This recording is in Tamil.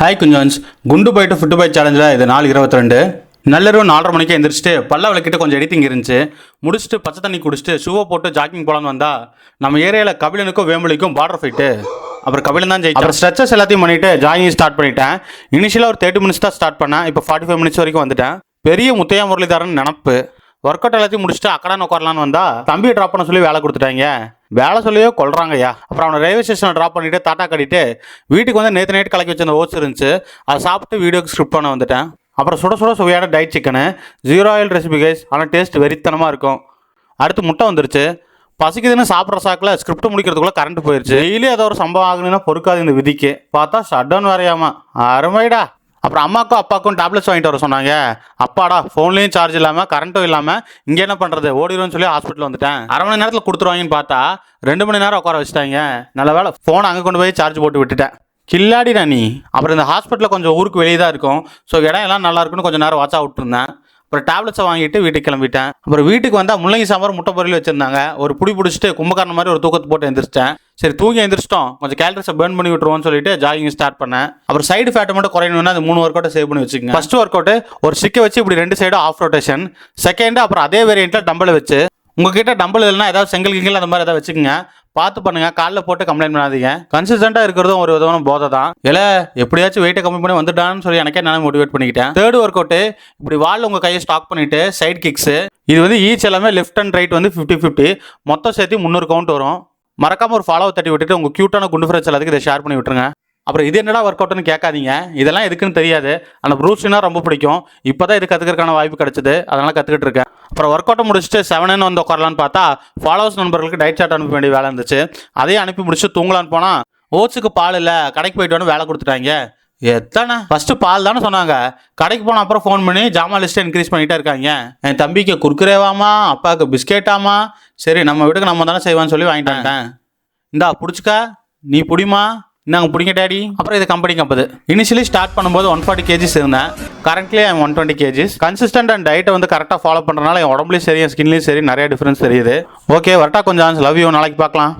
ஹாய் குஞ்சன்ஸ் குண்டு போயிட்டு ஃபுட்டு பை சேலஞ்சில் இது நாலு இருபத்தி ரெண்டு நள்ளிரவு நாலரை மணிக்கு எந்திரிச்சிட்டு பல்ல விளக்கிட்டு கொஞ்சம் எடிட்டிங் இருந்துச்சு. முடிச்சுட்டு பச்சை தண்ணி குடிச்சிட்டு ஷூவை போட்டு ஜாக்கிங் போலான்னு வந்தால் நம்ம ஏரியாவில் கபிலனுக்கும் வேம்புலிக்கும் பார்டர் ஃபைட்டு அப்புறம் கபிலன் தான் ஜெயிச்சு அப்புறம் ஸ்ட்ரெச்சஸ் எல்லாத்தையும் பண்ணிட்டு ஜாகிங் ஸ்டார்ட் பண்ணிட்டேன். இனிஷியலாக ஒரு தேர்ட்டி மினிட்ஸ் தான் ஸ்டார்ட் பண்ணேன். இப்போ ஃபார்ட்டி ஃபைவ் மினிட்ஸ் வரைக்கும் வந்துட்டேன். பெரிய முத்தையா முரளிதரன் நினப்பு. ஒர்க் அவுட் எல்லாத்தையும் முடிச்சுட்டு அக்கடான்னு உட்காரலான்னு வந்தா தம்பியை ட்ராப் பண்ண சொல்லி வேலை கொடுத்துட்டாங்க. வேலை சொல்லியே கொள்றாங்கய்யா அப்புறம் அவனை ரயில்வே ஸ்டேஷனில் ட்ராப் பண்ணிட்டு டாட்டா கட்டிட்டு வீட்டுக்கு வந்து நேற்று நைட் கலக்கி வச்சிருந்த ஓட்ஸ் இருந்துச்சு. அதை சாப்பிட்டு வீடியோக்கு ஸ்கிரிப்ட் பண்ண வந்துட்டேன். அப்புறம் சுட சுட சுவையான diet chicken zero oil recipe guys ஆனால் டேஸ்ட் வெறித்தனமாக இருக்கும். அடுத்து முட்டை வந்துருச்சு. பசிக்குதுன்னு சாப்பிட்ற சாக்கில் ஸ்கிரிப்ட் முடிக்கிறதுக்குள்ள கரண்ட் போயிடுச்சு டெய்லி ஏதோ ஒரு சம்பவம் ஆகணும்னா பொறுக்காது இந்த விதிக்கு. பார்த்தா ஷட் டவுன் வரையாமா அருமைடா. அப்புறம் அம்மாக்கும் அப்பாக்கும் டேப்லெட்ஸ் வாங்கிட்டு வர சொன்னாங்க. அப்பாடா ஃபோன்லேயும் சார்ஜ் இல்லாமல் கரண்ட்டும் இல்லாமல் இங்கே என்ன பண்ணுறது ஓடிடும்னு சொல்லி ஹாஸ்பிட்டல் வந்துட்டேன். அரை மணி நேரத்தில் கொடுத்துருவாங்கன்னு பார்த்தா ரெண்டு மணி நேரம் உட்கார வச்சுட்டாங்க. நல்ல வேலை ஃபோனை அங்கே கொண்டு போய் சார்ஜ் போட்டு விட்டுட்டேன். கில்லாடிடா நீ அப்புறம் இந்த ஹாஸ்பிட்டலில் கொஞ்சம் ஊருக்கு வெளியே தான் இருக்கும். ஸோ இடம் எல்லாம் நல்லா இருக்குன்னு கொஞ்சம் நேரம் வாட்ச் விட்டுருந்தேன். அப்புறம் டேப்லெட்ஸை வாங்கிட்டு வீட்டுக்கு கிளம்பிட்டேன். அப்புறம் வீட்டுக்கு வந்தால் முள்ளங்கி சாம்பார் முட்டை பொரியல் வச்சிருந்தாங்க. ஒரு புடி பிடிச்சிட்டு கும்பக்காரன் மாதிரி ஒரு தூக்கத்து போட்டு எந்திரிச்சிட்டேன். சரி தூங்கி எந்திரிச்சிட்டோம். கொஞ்சம் கேலரிஸை பேர்ன் பண்ணி விட்டுருவோம்னு சொல்லிட்டு ஜாகிங் ஸ்டார்ட் பண்ணேன். அப்புறம் சைடு ஃபேட்டை மட்டும் குறையணும்னா அது மூணு ஒர்க் அவுட்டை சேவ் பண்ணி வச்சுக்கோங்க. ஃபர்ஸ்ட் ஒர்க் அவுட் ஒரு சிக்கை வச்சு இப்படி ரெண்டு சைடும் ஆஃப் ரொட்டேஷன் செகண்ட் அப்புறம் அதே வேரியண்ட்டில் டம்பளை வச்சு உங்ககிட்ட டம்பிள் இல்லைன்னா ஏதாவது செங்கல் கிங்கல் அந்த மாதிரி ஏதாவது வச்சுக்கோங்க. பார்த்து பண்ணுங்க. காலில் போட்டு கம்ப்ளைண்ட் பண்ணாதீங்க. கன்சிஸ்டண்டாக இருக்கிறதும் ஒரு விதமான போதை தான் இல்லை எப்படியாச்சும் வெயிட்டை கம்மி பண்ணி வந்துட்டான்னு சொல்லி எனக்கே நான் மோட்டிவேட் பண்ணிக்கிட்டேன். தேர்ட் ஒர்க் அவுட்டு இப்படி வால் உங்கள் கையை ஸ்டாக் பண்ணிட்டு சைட் கிக்ஸு இது வந்து ஈச் எல்லாமே லெஃப்ட் அண்ட் ரைட் வந்து ஃபிஃப்டி ஃபிஃப்டி மொத்தம் சேர்த்து முந்நூறு கவுண்ட் வரும். மறக்காம ஒரு ஃபாலோவை தட்டி விட்டுட்டு உங்கள் க்யூட்டான குண்டு ஃப்ரெண்ட்ஸ் எல்லாத்துக்கும் இதை ஷேர் பண்ணி விட்டுருங்க. அப்புறம் இது என்னடா ஒர்க் அவுட்னு கேட்காதீங்க. இதெல்லாம் எதுக்குன்னு தெரியாது. ஆனால் ப்ரூஸ்னா ரொம்ப பிடிக்கும். இப்போ தான் இது கற்றுக்கிறதுக்கான வாய்ப்பு கிடச்சிது. அதனால் கற்றுக்கிட்டு இருக்கேன். அப்புறம் ஒர்க் அவுட்டை முடிச்சுட்டு செவனு வந்து உட்காரலான்னு பார்த்தா ஃபாலோவர்ஸ் நண்பர்களுக்கு டயட் சார்ட் அனுப்ப வேண்டிய வேலை இருந்துச்சு. அதையும் அனுப்பி முடிச்சு தூங்கலான்னு போனால் ஓட்ஸுக்கு பால் இல்லை கடைக்கு போயிட்டு வேலை கொடுத்துட்டாங்க. எத்தனை? ஃபர்ஸ்ட் பால் தானே சொன்னாங்க. கடைக்கு போன அப்புறம் ஃபோன் பண்ணி ஜாமான் லிஸ்ட்டை இன்க்ரீஸ் பண்ணிட்டே இருக்காங்க. என் தம்பிக்கு குர்குரேவாமா அப்பாவுக்கு பிஸ்கெட்டாமா? சரி நம்ம வீட்டுக்கு நம்ம தானே செய்வான்னு சொல்லி வாங்கிட்டு இந்தா பிடிச்சிக்கா. நீ பிடிமா? நாங்கள் பிடிங்க டேடி. அப்புறம் இது கம்பெனி கம்பது இனிஷியலி ஸ்டார்ட் பண்ணும்போது ஒன் ஃபார்ட்டி கேஜிஸ் இருந்தேன். Currently I'm one twenty kgs consistent and டயட்டை வந்து கரெக்டாக ஃபாலோ பண்ணுறதுனால என் உடம்புலையும் சரி என் ஸ்கின்லையும் சரி நிறைய டிஃப்ரென்ஸ் தெரியுது. ஓகே வரட்டா கொஞ்சம் லவ் யூ நாளைக்கு பார்க்கலாம்.